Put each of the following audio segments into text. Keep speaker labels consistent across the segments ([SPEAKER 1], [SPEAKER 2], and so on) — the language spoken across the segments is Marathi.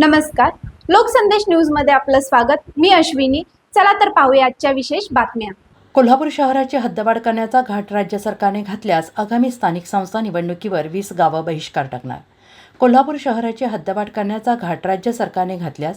[SPEAKER 1] नमस्कार. लोकसंदेश न्यूजमध्ये आपलं स्वागत. मी अश्विनी. चला तर पाहूया आजच्या विशेष बातम्या.
[SPEAKER 2] कोल्हापूर शहराची हद्दवाढ करण्याचा घाट राज्य सरकारने घातल्यास आगामी स्थानिक संस्था निवडणुकीवर वीस गावं बहिष्कार टाकणार. कोल्हापूर शहराची हद्दवाढ करण्याचा घाट राज्य सरकारने घातल्यास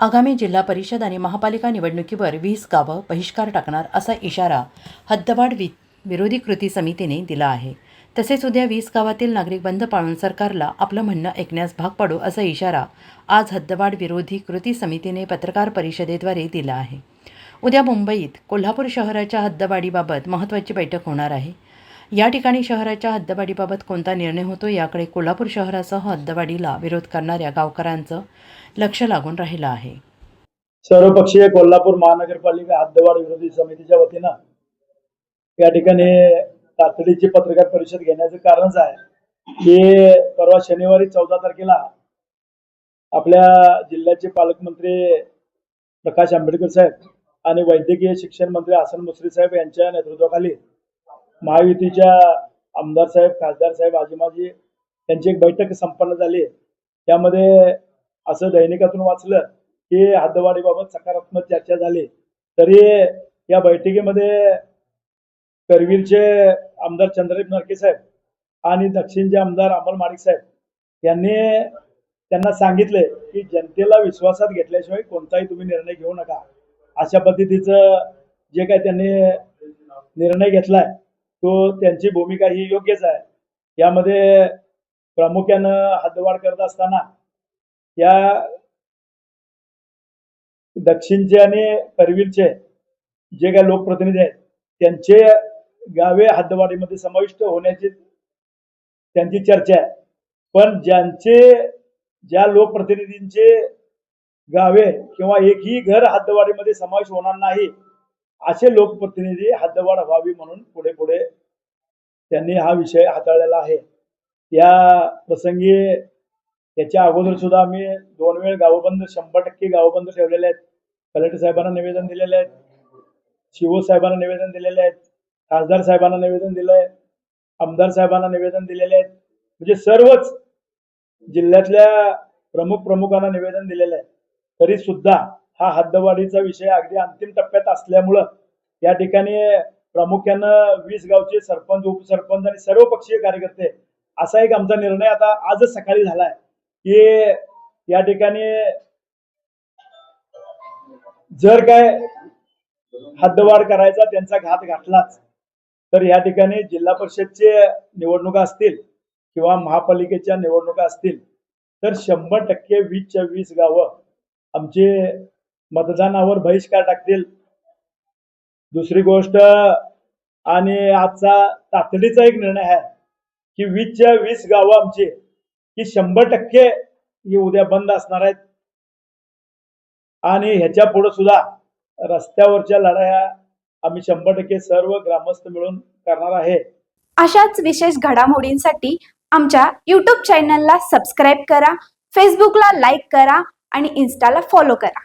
[SPEAKER 2] आगामी जिल्हा परिषद आणि महापालिका निवडणुकीवर वीस गावं बहिष्कार टाकणार असा इशारा हद्दवाढ वि विरोधी कृती समितीने दिला आहे. तसेच उद्या वीस गावातील नागरिक बंद पाळून सरकारला आपलं म्हणणं ऐकण्यास भाग पाडू असा इशारा आज हद्दवाढ विरोधी कृती समितीने पत्रकार परिषदेद्वारे दिला आहे. उद्या मुंबईत कोल्हापूर शहराच्या हद्दवाढीबाबत महत्त्वाची बैठक होणार आहे. या ठिकाणी शहराच्या हद्दवाढीबाबत कोणता निर्णय होतो याकडे कोल्हापूर शहरासह हद्दवाढीला विरोध करणाऱ्या गावकऱ्यांचं लक्ष लागून राहिलं आहे.
[SPEAKER 3] सर्वपक्षीय कोल्हापूर महानगरपालिका हद्दवाढ विरोधी समितीच्या वतीनं या ठिकाणी तातडीची पत्रकार परिषद घेण्याचं कारणच आहे. की परवा शनिवारी चौदा तारखेला आपल्या जिल्ह्याचे पालकमंत्री प्रकाश आंबेडकर साहेब आणि वैद्यकीय शिक्षण मंत्री हसन मुश्री साहेब यांच्या नेतृत्वाखाली महायुतीच्या आमदार साहेब खासदार साहेब आजीमाजी यांची एक बैठक संपन्न झाली. त्यामध्ये असं दैनिकातून वाचलं की हद्दवाढीबाबत सकारात्मक चर्चा झाली. तरी या बैठकीमध्ये करवीरचे आमदार चंद्रदीप नरके साहेब आणि दक्षिणचे आमदार अमल माणिक साहेब यांनी त्यांना सांगितले की जनतेला विश्वासात घेतल्याशिवाय कोणताही तुम्ही निर्णय घेऊ नका. अशा पद्धतीचं जे काही त्यांनी निर्णय घेतलाय तो त्यांची भूमिका ही योग्यच आहे. यामध्ये प्रामुख्यानं हद्दवाढ करत असताना या दक्षिणचे आणि करवीरचे जे काही लोकप्रतिनिधी आहेत त्यांचे गावे हद्दवाडीमध्ये समाविष्ट होण्याची त्यांची चर्चा आहे. पण ज्यांचे ज्या लोकप्रतिनिधींचे गावे किंवा एकही घर हद्दवाडीमध्ये समावेश होणार नाही असे लोकप्रतिनिधी हद्दवाढ व्हावी म्हणून पुढे पुढे त्यांनी हा विषय हाताळलेला आहे. या प्रसंगी याच्या अगोदर सुद्धा आम्ही दोन वेळ गावबंद शंभर टक्के गावबंद ठेवलेले आहेत. कलेक्टर साहेबांना निवेदन दिलेले आहेत. शिवो साहेबांना निवेदन दिलेले आहेत. खासदार साहेबांना निवेदन दिलंय आमदार साहेबांना निवेदन दिलेले आहेत. म्हणजे सर्वच जिल्ह्यातल्या प्रमुख प्रमुखांना निवेदन दिलेलं आहे. तरी सुद्धा हा हद्दवाढीचा विषय अगदी अंतिम टप्प्यात असल्यामुळं या ठिकाणी प्रामुख्यानं वीस गावचे सरपंच उपसरपंच आणि सर्व पक्षीय कार्यकर्ते असा एक आमचा निर्णय आता आजच सकाळी झालाय की या ठिकाणी जर काय हद्दवाढ करायचा त्यांचा घात घातलाच. तर या ठिकाणी जिल्हा परिषदचे निवडणुका असतील किंवा महापालिकेच्या निवडणुका असतील तर शंभर टक्के वीसच्या वीस गावं आमचे मतदानावर बहिष्कार टाकतील. दुसरी गोष्ट आणि आजचा तातडीचा एक निर्णय आहे की वीसच्या वीस गावं आमची की शंभर टक्के ही उद्या बंद असणार आहेत. आणि ह्याच्या पुढे सुद्धा रस्त्यावरच्या लढाया आम्ही शंभर टक्के सर्व ग्रामस्थ मिळून करणार आहे.
[SPEAKER 1] अशाच विशेष घडामोडींसाठी आमच्या यूट्यूब चॅनलला सबस्क्राईब करा फेसबुकला लाईक करा आणि इन्स्टाला फॉलो करा.